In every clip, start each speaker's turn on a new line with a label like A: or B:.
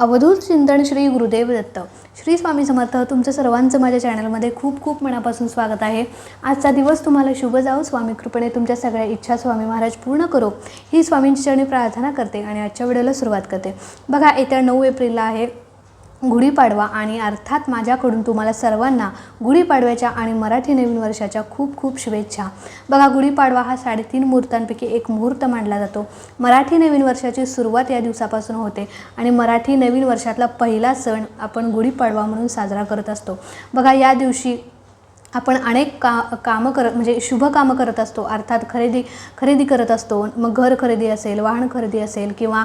A: अवधूत चिंतन श्री गुरुदेव दत्त. श्री स्वामी समर्थ तुमचं सर्वांचं माझ्या चॅनलमध्ये खूप खूप मनापासून स्वागत आहे. आजचा दिवस तुम्हाला शुभ जाऊ स्वामी कृपेने तुमच्या सगळ्या इच्छा स्वामी महाराज पूर्ण करो. ही स्वामींची चरणी प्रार्थना करते आणि आजच्या व्हिडिओला सुरुवात करते. बघा येत्या नऊ एप्रिलला आहे. गुढीपाडवा आणि अर्थात माझ्याकडून तुम्हाला सर्वांना गुढीपाडव्याच्या आणि मराठी नवीन वर्षाच्या खूप खूप शुभेच्छा. बघा गुढीपाडवा हा साडेतीन मुहूर्तांपैकी एक मुहूर्त मानला जातो. मराठी नवीन वर्षाची सुरुवात या दिवसापासून होते आणि मराठी नवीन वर्षातला पहिला सण आपण गुढीपाडवा म्हणून साजरा करत असतो. बघा या दिवशी आपण अनेक का कामं करत म्हणजे शुभ कामं करत असतो. अर्थात खरेदी खरेदी करत असतो. मग घर खरेदी असेल वाहन खरेदी असेल किंवा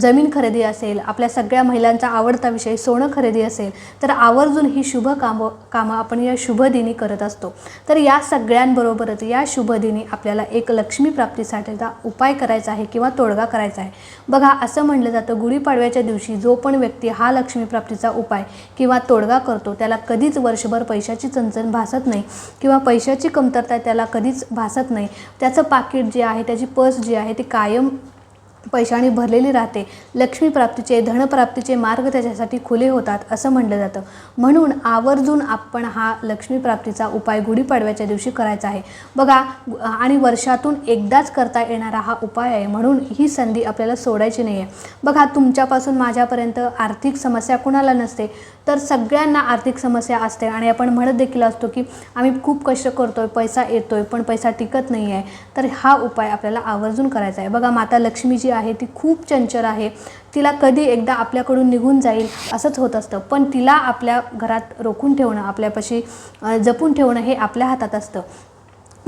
A: जमीन खरेदी असेल आपल्या सगळ्या महिलांचा आवडता विषय सोनं खरेदी असेल तर आवर्जून ही शुभ कामं कामं आपण या शुभ दिनी करत असतो. तर या सगळ्यांबरोबरच या शुभ दिनी आपल्याला एक लक्ष्मी प्राप्तीसाठीचा उपाय करायचा आहे किंवा तोडगा करायचा आहे. बघा असं म्हणलं जातं गुढीपाडव्याच्या दिवशी जो पण व्यक्ती हा लक्ष्मी प्राप्तीचा उपाय किंवा तोडगा करतो त्याला कधीच वर्षभर पैशाची चणचण भासत नाही किंवा पैशाची कमतरता त्याला कधीच भासत नाही. त्याचं पाकिट जे आहे त्याची पर्स जी आहे ती कायम पैशाने भरलेली राहते. लक्ष्मीप्राप्तीचे धनप्राप्तीचे मार्ग त्याच्यासाठी खुले होतात असं म्हणलं जातं. म्हणून आवर्जून आपण हा लक्ष्मीप्राप्तीचा उपाय गुढीपाडव्याच्या दिवशी करायचा आहे. बघा आणि वर्षातून एकदाच करता येणारा हा उपाय आहे. म्हणून ही संधी आपल्याला सोडायची नाही आहे बघा तुमच्यापासून माझ्यापर्यंत आर्थिक समस्या कुणाला नसते तर सगळ्यांना आर्थिक समस्या असते. आणि आपण म्हणत देखील असतो की आम्ही खूप कष्ट करतोय पैसा येतोय पण पैसा टिकत नाही आहे तर हा उपाय आपल्याला आवर्जून करायचा आहे. बघा माता लक्ष्मीची जी आहे ती खूप चंचल आहे. तिला कधी एकदा आपल्याकडून निघून जाईल असंच होत असतं. पण तिला आपल्या घरात रोखून ठेवणं आपल्यापाशी जपून ठेवणं हे आपल्या हातात असतं.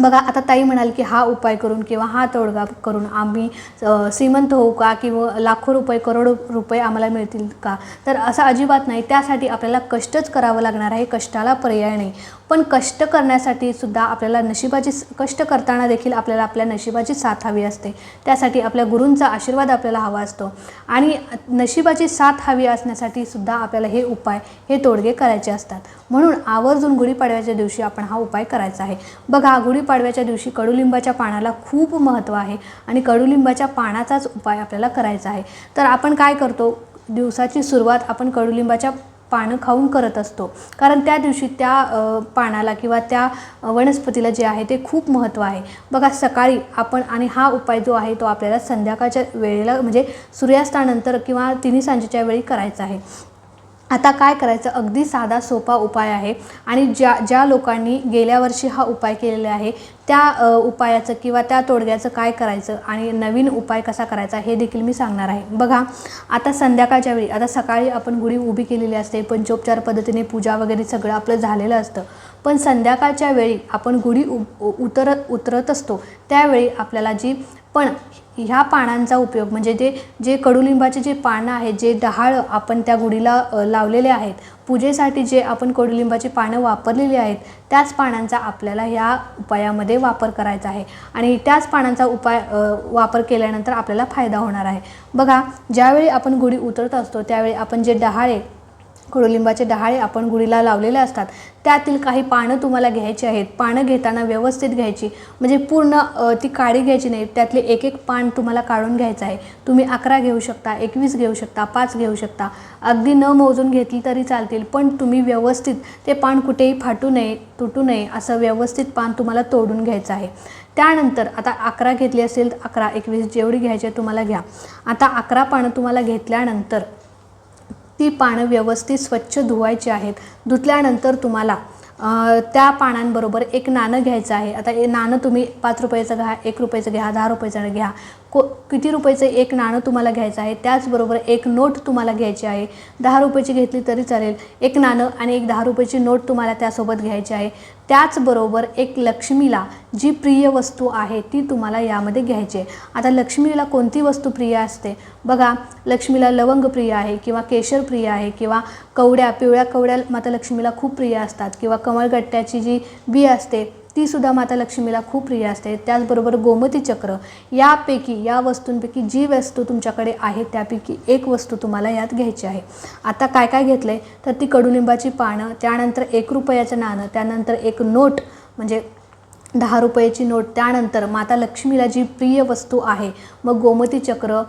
A: बघा आता ताई म्हणाल की हा उपाय करून किंवा हा तोडगा करून आम्ही श्रीमंत होऊ का किंवा लाखो रुपये करोडो रुपये आम्हाला मिळतील का? तर असं अजिबात नाही. त्यासाठी आपल्याला कष्टच करावं लागणार आहे कष्टाला पर्याय नाही. पण कष्ट करण्यासाठी सुद्धा आपल्याला नशिबाची कष्ट करताना देखील आपल्याला आपल्या नशिबाची साथ हवी असते. त्यासाठी आपल्या गुरूंचा आशीर्वाद आपल्याला हवा असतो. आणि नशिबाची साथ हवी असण्यासाठी सुद्धा आपल्याला हे उपाय हे तोडगे करायचे असतात. म्हणून आवर्जून गुढीपाडव्याच्या दिवशी आपण हा उपाय करायचा आहे. बघा गुढी गुढीपाडव्याच्या दिवशी कडुलिंबाच्या पानाला खूप महत्त्व आहे आणि कडुलिंबाच्या पानाचाच उपाय आपल्याला करायचा आहे. तर आपण काय करतो? दिवसाची सुरुवात आपण कडुलिंबाच्या पानं खाऊन करत असतो. कारण त्या दिवशी त्या पानाला किंवा त्या वनस्पतीला जे आहे ते खूप महत्त्व आहे. बघा सकाळी आपण आणि हा उपाय जो आहे तो आपल्याला संध्याकाळच्या वेळेला म्हणजे सूर्यास्तानंतर किंवा तिन्ही सांजेच्या वेळी करायचा आहे. आता काय करायचं? अगदी साधा सोपा उपाय आहे. आणि ज्या ज्या लोकांनी गेल्या वर्षी हा उपाय केलेला आहे त्या उपायाचं किंवा त्या तोडग्याचं काय करायचं आणि नवीन उपाय कसा करायचा हे देखील मी सांगणार आहे. बघा आता संध्याकाळच्या वेळी आता सकाळी आपण गुढी उभी केलेली असते पंचोपचार पद्धतीने पूजा वगैरे सगळं आपलं झालेलं असतं. पण संध्याकाळच्या वेळी आपण गुढी उ उतरत उतरत असतो त्यावेळी आपल्याला जी पण ह्या पानांचा उपयोग म्हणजे जे जे कडुलिंबाचे जे पानं आहेत जे डहाळं आपण त्या गुढीला लावलेले आहेत पूजेसाठी जे आपण कडुलिंबाची पानं वापरलेली आहेत त्याच पानांचा आपल्याला ह्या उपायामध्ये वापर करायचा आहे. आणि त्याच पानांचा उपाय वापर केल्यानंतर आपल्याला फायदा होणार आहे. बघा ज्यावेळी आपण गुढी उतरत असतो त्यावेळी आपण जे डहाळे कडुलिंबाचे डहाळे आपण गुढीला लावलेले असतात. त्यातील काही पानं तुम्हाला घ्यायची आहेत. पानं घेताना व्यवस्थित घ्यायची. म्हणजे पूर्ण ती काळी घ्यायची नाही. त्यातले एक एक पान तुम्हाला काढून घ्यायचं आहे. तुम्ही अकरा घेऊ शकता एकवीस घेऊ शकता पाच घेऊ शकता. अगदी न मोजून घेतली तरी चालतील. पण तुम्ही व्यवस्थित ते पान कुठेही फाटू नये तुटू नये असं व्यवस्थित पान तुम्हाला तोडून घ्यायचं आहे. त्यानंतर आता अकरा घेतली असेल तर अकरा एकवीस जेवढी घ्यायची आहे तुम्हाला घ्या. आता अकरा पानं तुम्हाला घेतल्यानंतर ती पानं व्यवस्थित स्वच्छ धुवायची आहेत. धुतल्यानंतर तुम्हाला त्या पानांबरोबर एक नाणं घ्यायचं आहे. आता हे नाणं तुम्ही पाच रुपयाचं घ्या एक रुपयाचं घ्या दहा रुपयाचं घ्या. को किती रुपयाचं एक नाणं तुम्हाला घ्यायचं आहे? त्याचबरोबर एक नोट तुम्हाला घ्यायची आहे. दहा रुपयाची घेतली तरी चालेल. एक नाणं आणि एक दहा रुपयाची नोट तुम्हाला त्यासोबत घ्यायची आहे. त्याचबरोबर एक लक्ष्मीला जी प्रिय वस्तू आहे ती तुम्हाला यामध्ये घ्यायची आहे. आता लक्ष्मीला कोणती वस्तू प्रिय असते? बघा लक्ष्मीला लवंग प्रिय आहे किंवा केशर प्रिय आहे किंवा कवड्या पिवळ्या कवड्या माता लक्ष्मीला खूप प्रिय असतात किंवा कमळगट्ट्याची जी बी असते ती सुद्धा माता लक्ष्मीला खूप प्रिय असते. त्याचबरोबर गोमती चक्र यापैकी या वस्तूंपैकी जी वस्तू तुमच्याकडे आहे त्यापैकी एक वस्तू तुम्हाला यात घ्यायची आहे. आता काय काय घेतलं आहे तर ती कडुलिंबाची पानं त्यानंतर एक रुपयाचं नाणं त्यानंतर एक नोट म्हणजे दहा रुपयाची नोट त्यानंतर माता लक्ष्मीला जी प्रिय वस्तू आहे मग गोमती चक्र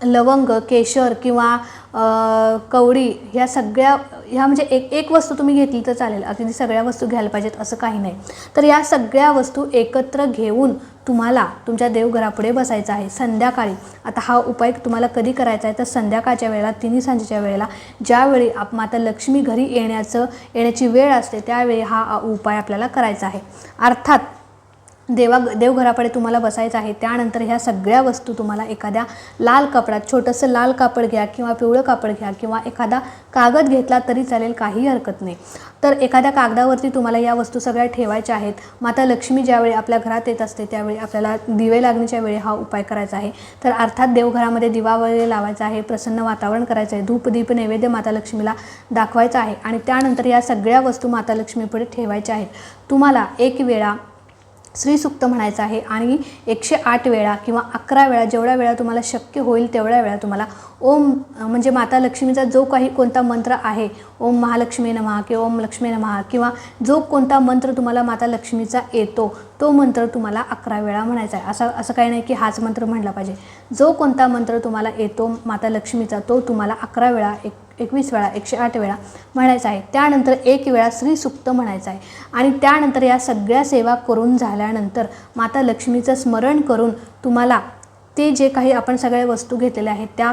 A: लवंग केशर किंवा कवडी ह्या सगळ्या ह्या म्हणजे एक एक वस्तू तुम्ही घेतली तर चालेल. अगदी सगळ्या वस्तू घ्यायला पाहिजेत असं काही नाही. तर या सगळ्या वस्तू एकत्र घेऊन तुम्हाला तुमच्या देवघरापुढे बसायचं आहे संध्याकाळी. आता हा उपाय तुम्हाला कधी करायचा आहे? तर संध्याकाळच्या वेळेला तिन्ही सांजेच्या वेळेला ज्यावेळी आप माता लक्ष्मी घरी येण्याचं येण्याची वेळ असते त्यावेळी हा उपाय आपल्याला करायचा आहे. अर्थात देवा देवघराकडे तुम्हाला बसायचं आहे. त्यानंतर ह्या सगळ्या वस्तू तुम्हाला एखाद्या लाल कपड्यात छोटंसं लाल कापड घ्या किंवा पिवळं कापड घ्या किंवा एखादा कागद घेतला तरी चालेल काही हरकत नाही. तर एखाद्या कागदावरती तुम्हाला या वस्तू सगळ्या ठेवायच्या आहेत. माता लक्ष्मी ज्यावेळी आपल्या घरात येत असते त्यावेळी आपल्याला दिवे लागण्याच्या वेळी हा उपाय करायचा आहे. तर अर्थात देवघरामध्ये दिवा वगैरे लावायचा आहे प्रसन्न वातावरण करायचं आहे धूपदीप नैवेद्य माता लक्ष्मीला दाखवायचा आहे. आणि त्यानंतर या सगळ्या वस्तू माता लक्ष्मीपुढे ठेवायच्या आहेत. तुम्हाला एक वेळा श्रीसुक्त म्हणायचं आहे. आणि एकशे आठ वेळा किंवा अकरा वेळा जेवढ्या वेळा तुम्हाला शक्य होईल तेवढ्या वेळा तुम्हाला ओम म्हणजे माता लक्ष्मीचा जो काही कोणता मंत्र आहे ओम महालक्ष्मी नमहा किंवा ओम लक्ष्मी नमहा किंवा जो कोणता मंत्र तुम्हाला माता लक्ष्मीचा येतो तो मंत्र तुम्हाला अकरा वेळा म्हणायचा आहे. असं असं काही नाही की हाच मंत्र म्हणला पाहिजे. जो कोणता मंत्र तुम्हाला येतो माता लक्ष्मीचा तो तुम्हाला अकरा वेळा एक एकवीस वेळा एकशे आठ वेळा म्हणायचा आहे. त्यानंतर एक वेळा श्रीसुक्त म्हणायचं आहे. आणि त्यानंतर या सगळ्या सेवा करून झाल्यानंतर माता लक्ष्मीचं स्मरण करून तुम्हाला ते जे काही आपण सगळ्या वस्तू घेतलेल्या आहेत त्या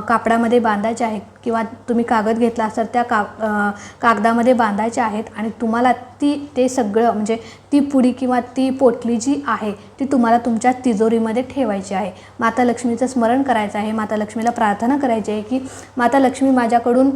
A: कापडामध्ये बांधायच्या आहेत किंवा तुम्ही कागद घेतला असेल त्या का कागदामध्ये बांधायच्या आहेत आणि तुम्हाला ती ते सगळं म्हणजे ती पुडी किंवा ती पोटली जी आहे ती तुम्हाला तुमच्या तिजोरीमध्ये ठेवायची आहे. माता लक्ष्मीचं स्मरण करायचं आहे माता लक्ष्मीला प्रार्थना करायची आहे की माता लक्ष्मी माझ्याकडून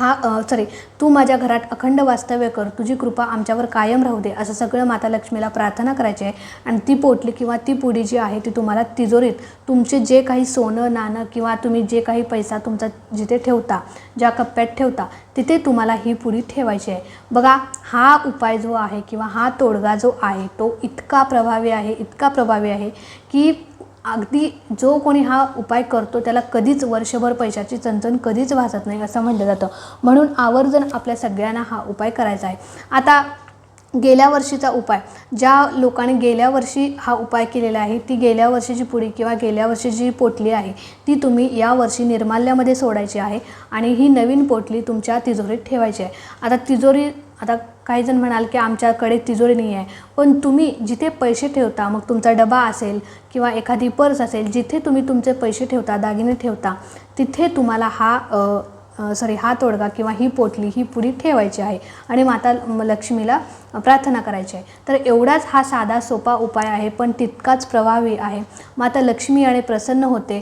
A: हा सॉरी तू माझ्या घरात अखंड वास्तव्य कर. तुझी कृपा आमच्यावर कायम राहू दे. असं सगळं माता लक्ष्मीला प्रार्थना करायची आहे. आणि ती पोटली किंवा ती पुडी जी आहे ती तुम्हाला तिजोरीत तुमचे जे काही सोनं नाणं किंवा तुम्ही जे काही पैसा तुमचा जिथे ठेवता ज्या कप्प्यात ठेवता तिथे तुम्हाला ही पुडी ठेवायची आहे. बघा हा उपाय जो आहे किंवा हा तोडगा जो आहे तो इतका प्रभावी आहे इतका प्रभावी आहे की अगदी जो कोणी हा उपाय करतो त्याला कधीच वर्षभर पैशाची चणचण कधीच भासत नाही असं म्हटलं जातं. म्हणून आवर्जून आपल्या सगळ्यांना हा उपाय करायचा आहे. आता गेल्या वर्षीचा उपाय ज्या लोकांनी गेल्या वर्षी हा उपाय केलेला आहे ती गेल्या वर्षीची पुडी किंवा गेल्या वर्षीची जी पोटली आहे ती तुम्ही या वर्षी निर्माल्यामध्ये सोडायची आहे आणि ही नवीन पोटली तुमच्या तिजोरीत ठेवायची आहे. आता तिजोरी आता काही जण म्हणाल की आमच्याकडे तिजोरी नाही आहे. पण तुम्ही जिथे पैसे ठेवता मग तुमचा डबा असेल किंवा एखादी पर्स असेल जिथे तुम्ही तुमचे पैसे ठेवता दागिने ठेवता तिथे तुम्हाला हा सॉरी हा तोडगा किंवा ही पोटली ही पुडी ठेवायची आहे आणि माता म- लक्ष्मीला प्रार्थना करायची आहे. तर एवढाच हा साधा सोपा उपाय आहे पण तितकाच प्रभावी आहे. माता लक्ष्मी आणि प्रसन्न होते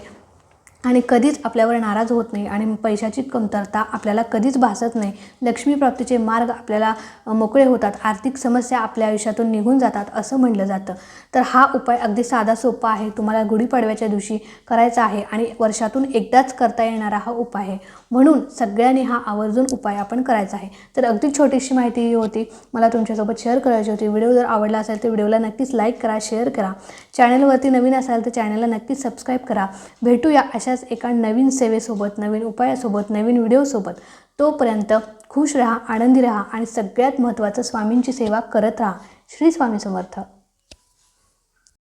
A: आणि कधीच आपल्यावर नाराज होत नाही आणि पैशाची कमतरता आपल्याला कधीच भासत नाही. लक्ष्मी प्राप्तीचे मार्ग आपल्याला मोकळे होतात. आर्थिक समस्या आपल्या आयुष्यातून निघून जातात असं म्हटलं जातं. तर हा उपाय अगदी साधा सोपा आहे. तुम्हाला गुढीपाडव्याच्या दिवशी करायचा आहे आणि वर्षातून एकदाच करता येणारा हा उपाय आहे. म्हणून सगळ्यांनी हा आवर्जून उपाय आपण करायचा आहे. तर अगदी छोटीशी माहिती ही होती. मला तुमच्यासोबत शेअर करायची होती. व्हिडिओ जर आवडला असेल तर व्हिडिओला नक्कीच लाईक करा शेअर करा. चॅनलवरती नवीन असाल तर चॅनलला नक्कीच सबस्क्राईब करा. भेटूया अशा अशाच एका नवीन सेवेसोबत नवीन उपायासोबत नवीन व्हिडिओसोबत तोपर्यंत खुश राहा आनंदी राहा आणि सगळ्यात महत्त्वाचं स्वामींची सेवा करत राहा. श्री स्वामी समर्थ.